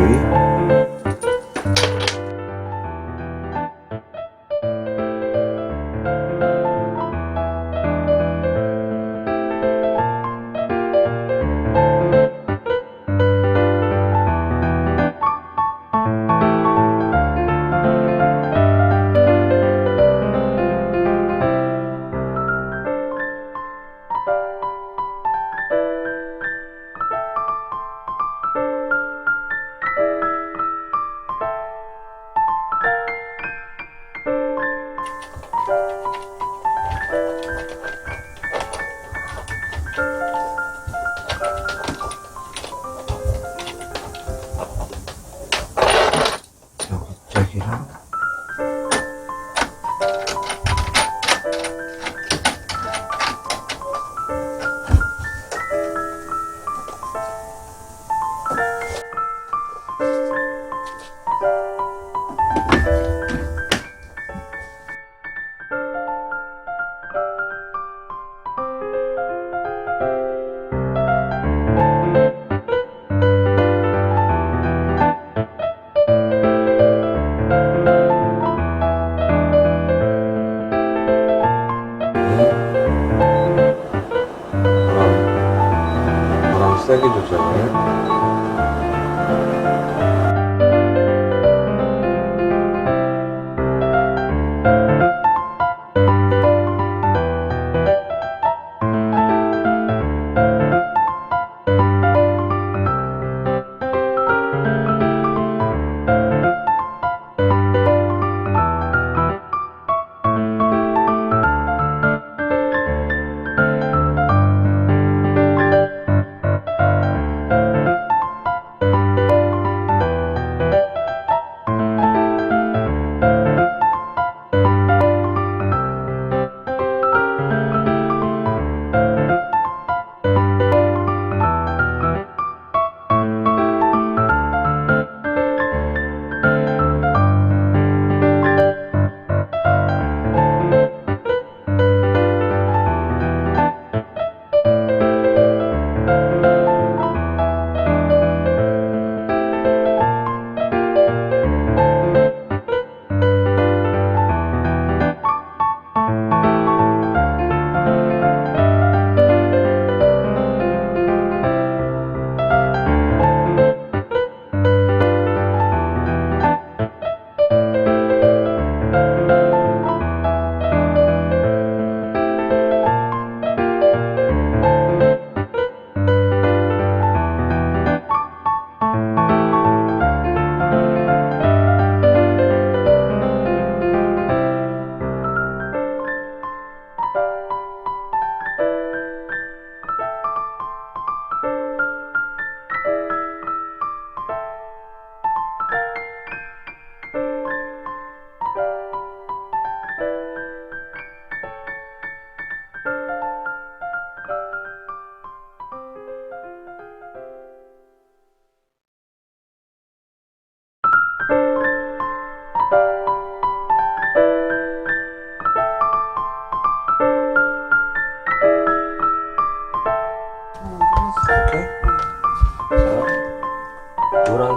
हुई 세게 좀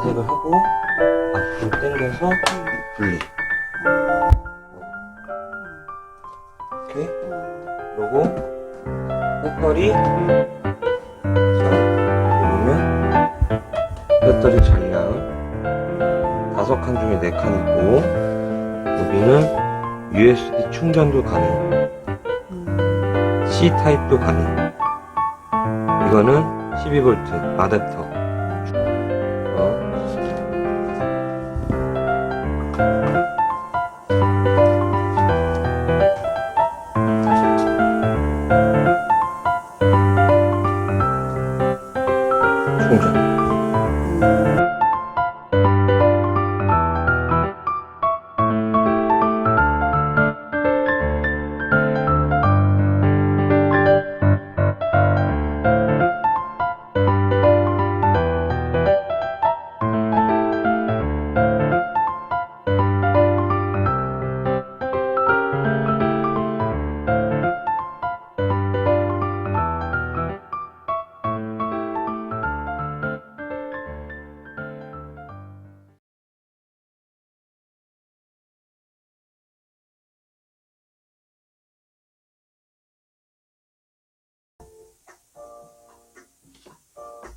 선택을 하고 앞으로 당겨서 분리. 이렇게. 그리고 배터리. 자, 누르면 배터리 전량 다섯 칸 중에 네 칸 있고 여기는 USB 충전도 가능. C 타입도 가능. 이거는 12V 아댑터.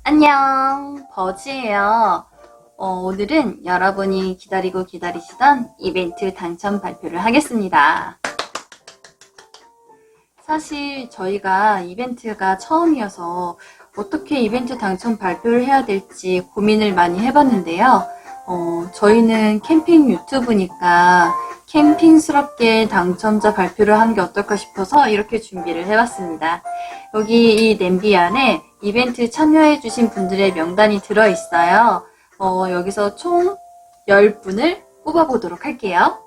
안녕, 버즈예요. 어, 오늘은 여러분이 기다리고 기다리시던 이벤트 당첨 발표를 하겠습니다. 사실 저희가 이벤트가 처음이어서 어떻게 이벤트 당첨 발표를 해야 될지 고민을 많이 해봤는데요. 어, 저희는 캠핑 유튜브니까 캠핑스럽게 당첨자 발표를 하는 게 어떨까 싶어서 이렇게 준비를 해봤습니다. 여기 이 냄비 안에 이벤트 참여해주신 분들의 명단이 들어있어요. 어, 여기서 총 10분을 뽑아보도록 할게요.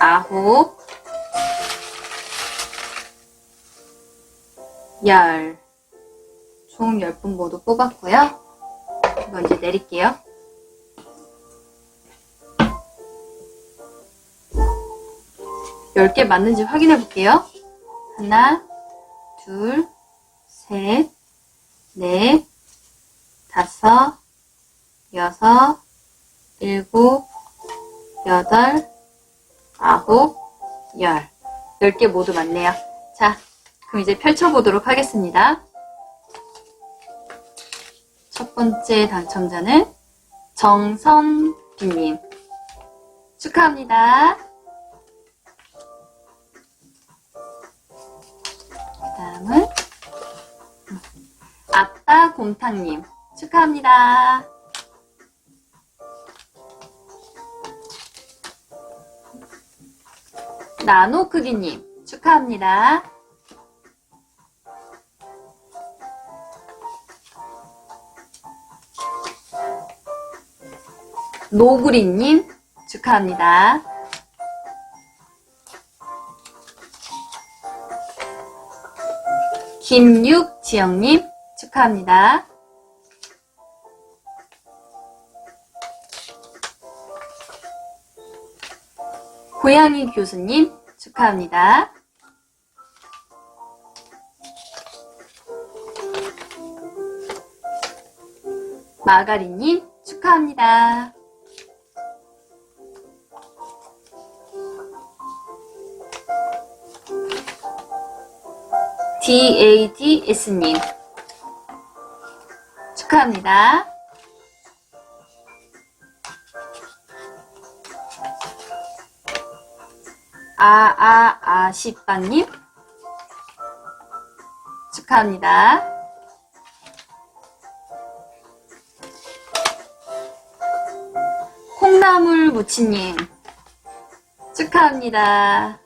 아홉, 열. 총 10분 모두 뽑았고요. 이거 이제 내릴게요. 열 개 맞는지 확인해 볼게요. 하나, 둘, 셋, 넷, 다섯, 여섯, 일곱, 여덟, 아홉, 열. 열 개 모두 맞네요. 자, 그럼 이제 펼쳐보도록 하겠습니다. 첫 번째 당첨자는 정선빈님. 축하합니다. 그 다음은 아빠 곰탕님. 축하합니다. 나노 크기님 축하합니다. 노구리님 축하합니다. 김육지영님 축하합니다. 고양이 교수님 축하합니다. 마가리님 축하합니다. DADS님 축하합니다. 아아 아시빵님 축하합니다. 콩나물 무치님 축하합니다.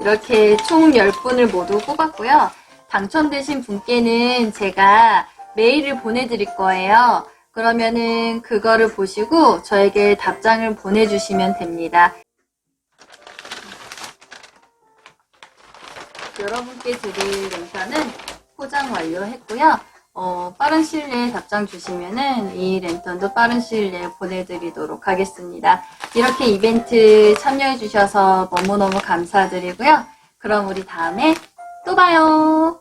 이렇게 총 10분을 모두 뽑았고요. 당첨되신 분께는 제가 메일을 보내드릴 거예요. 그러면은 그거를 보시고 저에게 답장을 보내주시면 됩니다. 여러분께 드릴 랜턴은 포장 완료했고요. 어, 빠른 시일 내에 답장 주시면은 이 랜턴도 빠른 시일 내에 보내드리도록 하겠습니다. 이렇게 이벤트 참여해 주셔서 너무너무 감사드리고요. 그럼 우리 다음에 또 봐요.